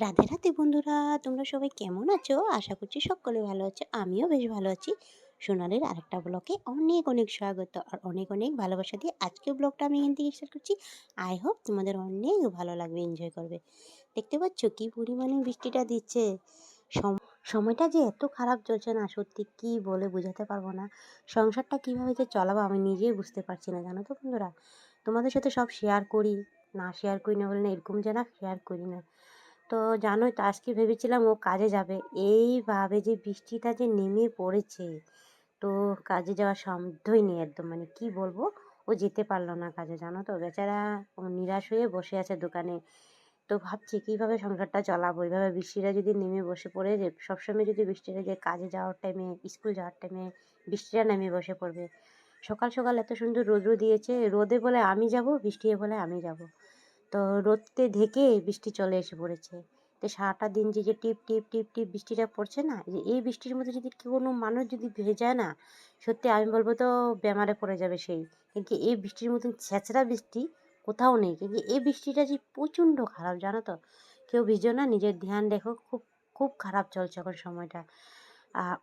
রাধে রাধে বন্ধুরা, তোমরা সবাই কেমন আছো? আশা করছি সকলে ভালো আছো, আমিও বেশ ভালো আছি। সোনালির আরেকটা ব্লগে অনেক অনেক স্বাগত আর অনেক অনেক ভালোবাসা দিয়ে আজকে ব্লগটা আমি এখান থেকে স্টার্ট করছি। আই হোপ তোমাদের অনেক ভালো লাগবে এনজয় করবে। দেখতে পাচ্ছ কি পরিমাণে বৃষ্টিটা দিচ্ছে। সম- সময়টা যে এত খারাপ চলছে না, সত্যি কি বলে বোঝাতে পারব না। সংসারটা কীভাবে যে চালাবো আমি নিজেই বুঝতে পারছি না, জানো তো বন্ধুরা? তোমাদের সাথে সব শেয়ার করি, না শেয়ার করি না বলে না, এরকম যে না শেয়ার করি না। তো জানোই তো, আজকে ভেবেছিলাম ও কাজে যাবে। এইভাবে যে বৃষ্টিটা যে নেমে পড়েছে, তো কাজে যাওয়ার সাধ্যই নেই একদম। মানে কি বলব? ও যেতে পারল না কাজে, জানো তো? বেচারা ও নিরাশ হয়ে বসে আছে দোকানে। তো ভাবছি কীভাবে সংসারটা চালাবো? এইভাবে বৃষ্টিটা যদি নেমে বসে পড়ে যে, সবসময় যদি বৃষ্টিটা যে কাজে যাওয়ার টাইমে, স্কুল যাওয়ার টাইমে বৃষ্টিটা নেমে বসে পড়বে। সকাল সকাল এত সুন্দর রোদ্র দিয়েছে, রোদে বলে আমি যাব, বৃষ্টি বলে আমি যাব। তো রোদতে ঢেকে বৃষ্টি চলে এসে পড়েছে। তো সারাটা দিন যে যে টিপ টিপ টিপ টিপ বৃষ্টিটা পড়ছে না, যে এই বৃষ্টির মধ্যে যদি কোনো মানুষ যদি ভেজায় না, সত্যি আমি বলব তো বেমারে পড়ে যাবে সেই। কিন্তু এই বৃষ্টির মতন ছেঁচড়া বৃষ্টি কোথাও নেই। কিন্তু এই বৃষ্টিটা যে প্রচণ্ড খারাপ, জানো তো? কেউ ভিজো না, নিজের ধ্যান রেখো, খুব খুব খারাপ চলছে এখন সময়টা।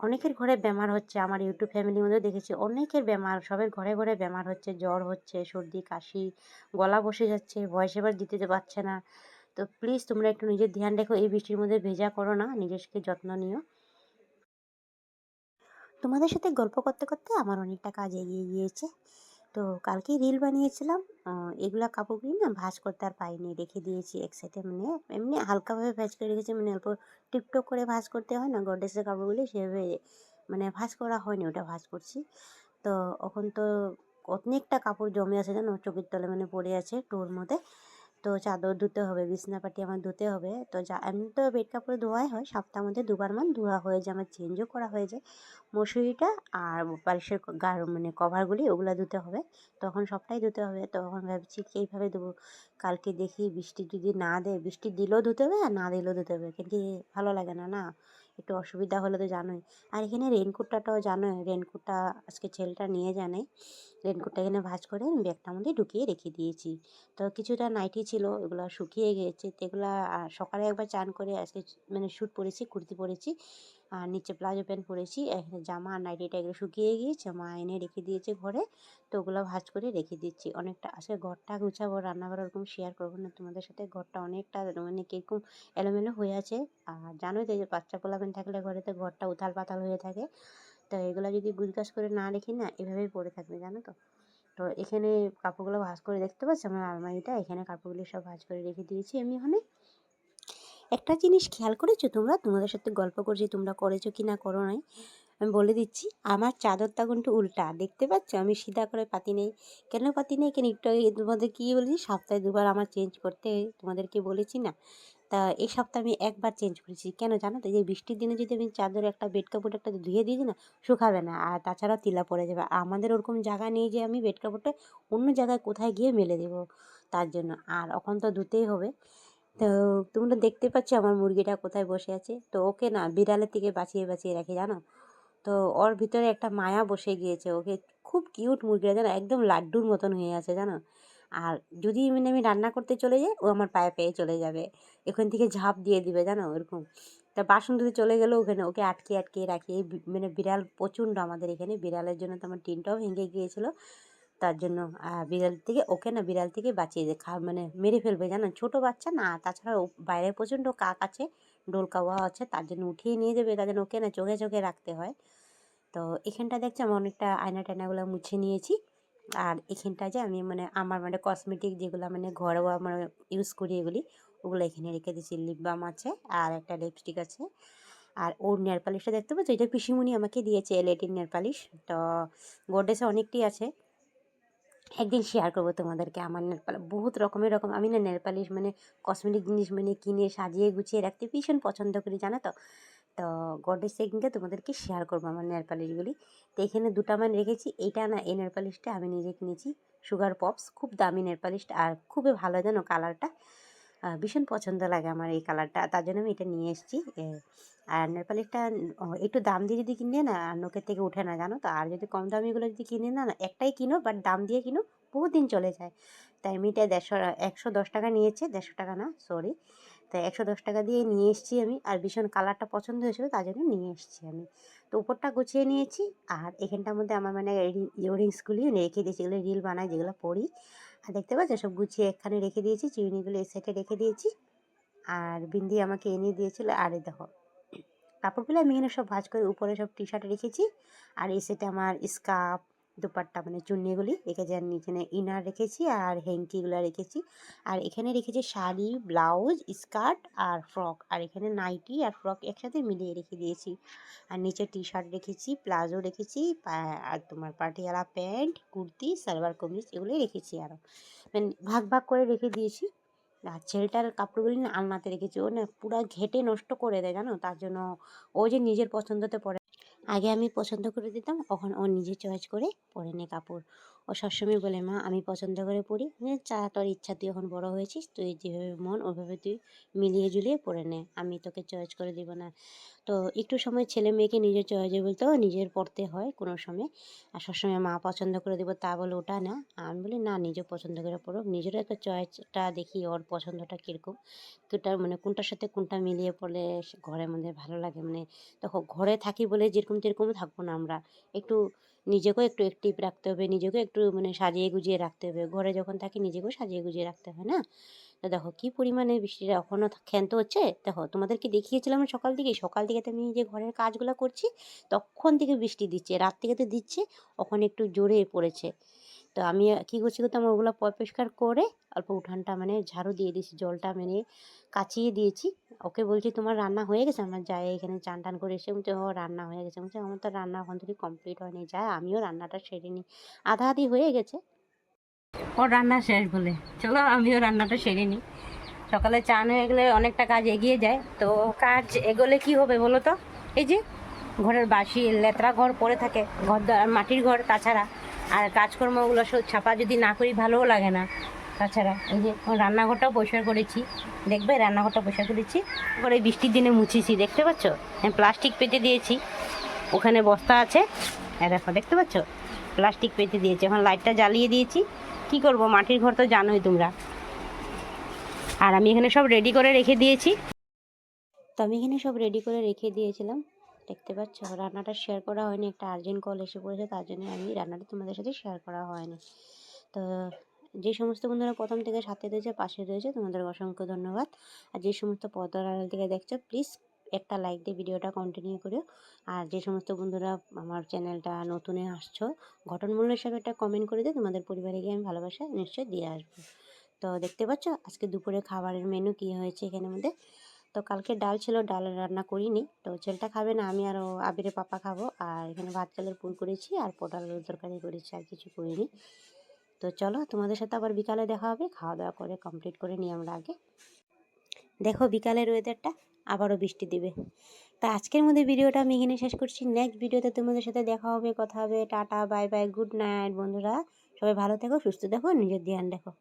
অনেকের ঘরে বেমার হচ্ছে। আমার ইউটিউব ফ্যামিলির মধ্যে দেখেছি অনেকের বেমার। সবের ঘরে ঘরে বেমার হচ্ছে, জ্বর হচ্ছে, সর্দি, কাশি, গলা বসে যাচ্ছে ভয়েস এবার দিতে পারছে না। তো প্লিজ তোমরা একটু নিজের ধ্যান রেখো, এই বৃষ্টির মধ্যে ভেজা করো না নিজেকে যত্ন নিও। তোমাদের সাথে গল্প করতে করতে আমার অনেকটা কাজ এগিয়ে গিয়েছে। তো কালকে রিল বানিয়েছিলাম। এগুলো কাপড়গুলি না ভাঁজ করতে আর পাইনি রেখে দিয়েছি এক সাইডে মানে এমনি হালকাভাবে ভাঁজ করে রেখেছি মানে অল্প টিপটপ করে ভাঁজ করতে হয় না গড্রেসের কাপড়গুলি সেভাবে মানে ভাঁজ করা হয়নি, ওটা ভাঁজ করছি। তো এখন তো অনেকটা কাপড় জমে আছে জানো, চোখের তলে মানে পড়ে আছে, টোর মধ্যে। তো চাদর ধুতে হবে বিছনাপাটি আমার ধুতে হবে। তো যা, এমনি তো বেড কাপড় ধোয়াই হয়, সপ্তাহের মধ্যে দুবার মান ধোয়া হয়ে যায়, আমার চেঞ্জও করা হয়ে যায়। মশুরিটা আর বালিশের গার মানে কভারগুলি ওগুলো ধুতে হবে। তখন সবটাই ধুতে হবে, তখন ভাবছি কি এইভাবে দেবো কালকে দেখি বৃষ্টি যদি না দেয়, বৃষ্টি দিলেও ধুতে হবে আর না দিলেও ধুতে হবে। কিন্তু ভালো লাগে না না? একটু অসুবিধা হলে তো জানোই। আর এখানে রেনকোটটাও জানোই, রেনকোটটা আজকে ছেলেটা নিয়ে জানে। রেনকোটটা এখানে ভাজ করে আমি ব্যাগটার মধ্যে ঢুকিয়ে রেখে দিয়েছি। তো কিছুটা নাইটি ছিল এগুলো শুকিয়ে গিয়েছে তো এগুলো সকালে একবার চান করে আজকে মানে শ্যুট পরেছি, কুর্তি পরেছি। আর নিচে প্লাজো প্যান্ট পরেছি, এখানে জামা আর নাইটিটা এগুলো শুকিয়ে গিয়েছে, মা এনে রেখে দিয়েছে ঘরে, তো ওগুলো ভাঁজ করে রেখে দিচ্ছি। অনেকটা আসলে ঘরটা গুছাবো, রান্নাঘর ওরকম শেয়ার করব না, তোমাদের সাথে ঘরটা অনেকটা মানে কীরকম এলোমেলো হয়ে আছে। আর জানোই তো যে বাচ্চা পোলাবেন থাকলে ঘরেতে ঘরটা উথাল পাতাল হয়ে থাকে, তো এগুলো যদি গুজগাছ করে না রেখি না, এভাবেই পড়ে থাকবে, জানো তো? তো এখানে কাপড়গুলো ভাজ করে দেখতে পাচ্ছি আমার আলমারিটা? এখানে কাপড়গুলো সব ভাঁজ করে রেখে দিয়েছি আমি ওখানে একটা জিনিস খেয়াল করেছ তোমরা? তোমাদের সাথে গল্প করছি, তোমরা করেছ কি না করো নাই। আমি বলে দিচ্ছি, আমার চাদরটা কিন্তু উল্টা। দেখতে পাচ্ছ? আমি সিধা করে পাতি নেই। কেন পাতি নেই? কেন একটু আগে তোমাদের কী বলেছি? সপ্তাহে দুবার আমার চেঞ্জ করতে তোমাদেরকে বলেছি না? তা এই সপ্তাহে আমি একবার চেঞ্জ করেছি। কেন জানো তো? যে বৃষ্টির দিনে যদি আমি চাদর একটা বেড কাপড় একটা ধুয়ে দিয়েছি না, শুকাবে না। আর তাছাড়াও তিলা পড়ে যাবে। আমাদের ওরকম জায়গা নেই যে আমি বেড কাপড়টা অন্য জায়গায় কোথায় গিয়ে মেলে দেবো? তার জন্য। আর এখন তো ধুতেই হবে। তো তোমরা দেখতে পাচ্ছ আমার মুরগিটা কোথায় বসে আছে। তো ওকে না বিড়ালের থেকে বাঁচিয়ে বাঁচিয়ে রাখি, জানো? তো ওর ভিতরে একটা মায়া বসে গিয়েছে। ওকে খুব কিউট মুরগিটা, জানো? একদম লাড্ডুর মতন হয়ে আছে, জানো? আর যদি মানে আমি রান্না করতে চলে যাই, ও আমার পায়ে পেয়ে চলে যাবে। এখান থেকে ঝাঁপ দিয়ে দিবে, জানো? ওরকম। তা বাসন ধুতে চলে গেলেও ওখানে, ওকে আটকে আটকে রাখি। মানে বিড়াল প্রচণ্ড আমাদের এখানে। বিড়ালের জন্য তো আমার টিনটাও ভেঙে গিয়েছিল। তার জন্য বিড়াল থেকে, ওকে না বিড়াল থেকে বাঁচিয়ে দে, খা মানে মেরে ফেলবে, জানো? ছোটো বাচ্চা না, তাছাড়া বাইরে প্রচণ্ড কাক আছে, ডোল কাওয়া আছে, তার জন্য উঠিয়ে নিয়ে যাবে, তার জন্য ওকে না চোখে চোখে রাখতে হয়। তো এখানটা দেখছি আমি অনেকটা আয়না টায়নাগুলো মুছে নিয়েছি, আর এখানটা যে আমি মানে আমার মানে কসমেটিক যেগুলো মানে ঘরোয়া মানে ইউজ করি এগুলি, ওগুলো এখানে রেখে দিয়েছি লিপ বাম আছে, আর একটা লিপস্টিক আছে। আর ওর নেয়ার পালিশটা দেখতে পাচ্ছ? এটা পিসিমুনি আমাকে দিয়েছে এলেটিন নেয়ার পালিশ তো গোডেসে অনেকটি আছে একদিন শেয়ার করব তোমাদেরকে আমার নেলপাল, বহুত রকমের রকম, আমি না নেলপালিশ মানে কসমেটিক জিনিস মানে কিনে সাজিয়ে গুছিয়ে রাখতে ভীষণ পছন্দ করি, জানো তো? তো গডের সেকিংকে তোমাদেরকে শেয়ার করব আমার নেলপালিশগুলি। তো এখানে দুটা মান রেখেছি, এইটা না এই নেলপালিশটা আমি নিজে কিনেছি সুগার পপস খুব দামি নেলপালিশটা আর খুবই ভালো জানো কালারটা ভীষণ পছন্দ লাগে আমার এই কালারটা। তার জন্য আমি এটা নিয়ে এসেছি। আর নেল পালিশটা একটু দাম দিয়ে যদি কিনে না, আর নোকের থেকে উঠে না, জানো তো? আর যদি কম দামিগুলো যদি কিনে না না, একটাই কিনো বাট দাম দিয়ে কিনো বহু দিন চলে যায়। তাই আমি এটা দেড়শো, একশো দশ টাকা নিয়েছে, দেড়শো টাকা না সরি তো একশো দশ টাকা দিয়ে নিয়ে এসেছি আমি, আর ভীষণ কালারটা পছন্দ হয়েছিল, তার জন্য নিয়ে এসেছি আমি। তো উপরটা গুছিয়ে নিয়েছি, আর এখানটার মধ্যে আমার মানে ইয়ারিংসগুলি রেখে দিয়েছি, এগুলো রিল বানাই, যেগুলো পরি। আর দেখতে পাচ্ছ সব গুছিয়ে এখানে রেখে দিয়েছি চিউনিগুলো এই সাইডে রেখে দিয়েছি। আর বিন্দি আমাকে এনে দিয়েছিল, আর দেখো, কাপড়গুলো আমি এখানে সব ভাজ করে উপরে সব টি শার্ট রেখেছি। আর এই সেটে আমার স্কার্ফ দুপাট্টা মানে চুন্নিগুলি রেখেছি আর এখানে ইনার রেখেছি আর হ্যাঙ্কিগুলো রেখেছি। আর এখানে রেখেছি শাড়ি, ব্লাউজ, স্কার্ট আর ফ্রক আর এখানে নাইটি আর ফ্রক একসাথে মিলিয়ে রেখে দিয়েছি। আর নিচে টি শার্ট রেখেছি, প্লাজো রেখেছি আর তোমার পাটিয়ালা প্যান্ট, কুর্তি, সালোয়ার কামিজ এগুলোই রেখেছি আরও মানে ভাগ ভাগ করে রেখে দিয়েছি। আর ছেলেটার কাপড়গুলি না আলনাতে রেখেছি। ও না পুরো ঘেটে নষ্ট করে দেয় জানো? তার জন্য ও যে নিজের পছন্দতে পরে আগে আমি পছন্দ করে দিতাম এখন ও নিজে চয়েস করে পরে নে কাপড়। ও সবসময় বলে, মা, আমি পছন্দ করে পরি। চা, তোর ইচ্ছা, তুই এখন বড় হয়েছিস, তুই যেভাবে মন, ওভাবে তুই মিলিয়ে জুলিয়ে পরে নে। আমি তোকে চয়েস করে দিব না। তো একটু সময় ছেলে মেয়েকে নিজের চয়েসে বলতেও নিজের পড়তে হয় কোনো সময়। আর সবসময় মা পছন্দ করে দেবো তা বলে ওটা না। আমি বলি, না নিজে পছন্দ করে পড়ো নিজেরও একটা চয়েসটা দেখি, ওর পছন্দটা কীরকম। কোনটা মানে কোনটার সাথে কোনটা মিলিয়ে পড়লে ঘরের মধ্যে ভালো লাগে? মানে দেখো, ঘরে থাকি বলে যেরকম তেরকম থাকব না আমরা। একটু নিজেকেও একটু অ্যাক্টিভ রাখতে হবে, নিজেকেও একটু মানে সাজিয়ে গুজিয়ে রাখতে হবে। ঘরে যখন থাকি নিজেকেও সাজিয়ে গুজিয়ে রাখতে হয় না? দেখো কী পরিমাণে বৃষ্টিটা এখনও ক্ষান্ত হচ্ছে। দেখো তোমাদেরকে দেখিয়েছিলাম সকাল থেকে সকাল থেকে তো আমি যে ঘরের কাজগুলো করছি, তখন থেকে বৃষ্টি দিচ্ছে, রাত থেকে তো দিচ্ছে ওখন একটু জোরে পড়েছে। তো আমি কী করছি করতে আমার ওগুলো পরিষ্কার করে অল্প উঠানটা মানে ঝাড়ু দিয়ে দিয়েছি, জলটা মানে কাচিয়ে দিয়েছি। ওকে বলছি, তোমার রান্না হয়ে গেছে? আমার যায় এখানে চান টান করে এসে বলছে, ও রান্না হয়ে গেছে। বলছে, আমার তো রান্না এখন থেকে কমপ্লিট হয়নি যায় আমিও রান্নাটা সেরে নিই। আধা আধি হয়ে গেছে। ওর রান্না শেষ বলে। চলো, আমিও রান্নাটা সেরে নিই। সকালে চান হয়ে গেলে অনেকটা কাজ এগিয়ে যায়। তো কাজ এগোলে কি হবে বলো তো? এই যে, ঘরের বাসি, লেতরা ঘর পড়ে থাকে। ঘর মাটির ঘর তাছাড়া। আর কাজকর্মগুলো সব ছাপা যদি না করি ভালোও লাগে না। তাছাড়া, এই যে রান্নাঘরটাও পরিষ্কার করেছি। দেখবে, রান্নাঘরটা পরিষ্কার করেছি। এই বৃষ্টির দিনে মুছেছি, দেখতে পাচ্ছ? আমি প্লাস্টিক পেতে দিয়েছি। ওখানে বস্তা আছে। হ্যাঁ দেখো, দেখতে পাচ্ছ? প্লাস্টিক পেতে দিয়েছি। এখন লাইটটা জ্বালিয়ে দিয়েছি। কি করব? মাটির ঘর তো জানোই তোমরা। আর আমি এখানে সব রেডি করে রেখে দিয়েছি। তো আমি এখানে সব রেডি করে রেখে দিয়েছিলাম। দেখতে পাচ্ছ, রান্নাটা শেয়ার করা হয়নি। একটা আর্জেন্ট কল এসে পড়েছে, তার জন্য আমি রান্নাটা তোমাদের সাথে শেয়ার করা হয়নি। তো যে সমস্ত বন্ধুরা প্রথম থেকে সাথে রয়েছে, পাশে রয়েছে, তোমাদের অসংখ্য ধন্যবাদ। আর যে সমস্ত পর্দার আড়াল থেকে দেখছ প্লিজ একটা লাইক দিয়ে ভিডিওটা কন্টিনিউ করো আর যে সমস্ত বন্ধুরা আমার চ্যানেলটা নতুনে আসছো ঘটনমূল্য হিসাবে একটা কমেন্ট করে দিও, তোমাদের পরিবারে গিয়ে আমি ভালোবাসা নিশ্চয়ই দিয়ে আসব। তো দেখতে পাচ্ছ, আজকে দুপুরে খাবারের মেনু কী হয়েছে এখানে মধ্যে তো কালকে ডাল ছিল, ডাল রান্না করিনি। তো ছেলেটা খাবে না, আমি আরও আবিরে পাপা খাব। আর এখানে ভাত, চালের পুর করেছি আর পটল তরকারি করেছি, আর কিছু করিনি। তো চলো, তোমাদের সাথে আবার বিকালে দেখা হবে। খাওয়া দাওয়া করে কমপ্লিট করে নিই আমরা আগে। দেখো বিকালের ওয়েদারটা আবারও বৃষ্টি দেবে। তা আজকের মধ্যে ভিডিওটা আমি এখানে শেষ করছি। নেক্সট ভিডিওতে তোমাদের সাথে দেখা হবে, কথা হবে। Tata bye bye good night বন্ধুরা। সবাই ভালো থেকো, সুস্থ দেখো নিজের ধ্যান দেখো